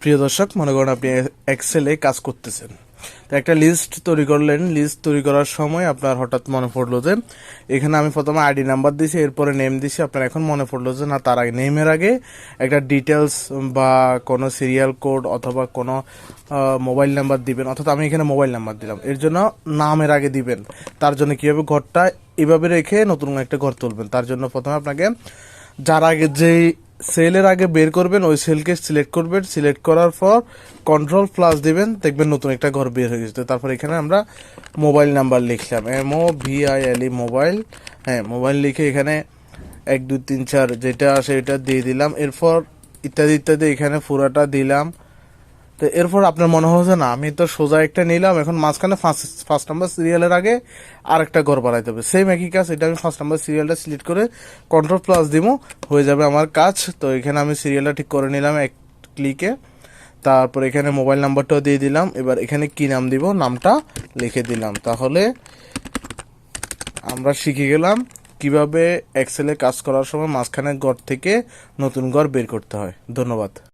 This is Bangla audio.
প্রিয় দর্শক, মনে করেন আপনি এক্সেলে কাজ করতেছেন। তো একটা লিস্ট তৈরি করলেন। লিস্ট তৈরি করার সময় আপনার হঠাৎ মনে পড়ল যে, এখানে আমি প্রথমে আইডি নাম্বার দিছি, এরপরে নেম দিছি, আপনার এখন মনে পড়ল যে, না, তার আগে নেমের আগে একটা ডিটেলস বা কোনো সিরিয়াল কোড অথবা কোনো মোবাইল নাম্বার দিবেন। অর্থাৎ আমি এখানে মোবাইল নাম্বার দিলাম। এর জন্য নামের আগে দিবেন। তার জন্য কীভাবে ঘরটা এভাবে রেখে নতুন একটা ঘর তুলবেন? তার জন্য প্রথমে আপনাকে যার আগে যেই সেলের আগে বের করবেন, ওই সেলকে সিলেক্ট করবেন। সিলেক্ট করার পর কন্ট্রোল প্লাস দিবেন, দেখবেন নতুন একটা ঘর বের হয়ে গেছে। তারপর এখানে আমরা মোবাইল নাম্বার লিখলাম। M O V I L E mobile হ্যাঁ মোবাইল লিখে এখানে এক, দুই, তিন, চার যেটা আসে এটা দিয়ে দিলাম। এরপর ইত্যাদি ইত্যাদি এখানে ফুরাটা দিলাম। তো এরপর আপনার মনে হচ্ছে না, আমি তো সোজা একটা নিলাম, এখন মাঝখানে ফার্স্ট ফার্স্ট নাম্বার সিরিয়ালের আগে আরেকটা ঘর বাড়াইতে হবে। সেম একই কাজ, এটা আমি ফার্স্ট নাম্বার সিরিয়ালটা সিলেক্ট করে কন্ট্রোল প্লাস দিব হয়ে যাবে আমার কাজ। তো এখানে আমি সিরিয়ালটা ঠিক করে নিলাম এক ক্লিকে তারপর এখানে মোবাইল নাম্বারটাও দিয়ে দিলাম, এবার এখানে কি নাম দিব, নামটা লিখে দিলাম। তাহলে আমরা শিখে গেলাম কীভাবে এক্সেলে কাজ করার সময় মাঝখানে ঘর থেকে নতুন ঘর বের করতে হয়। ধন্যবাদ।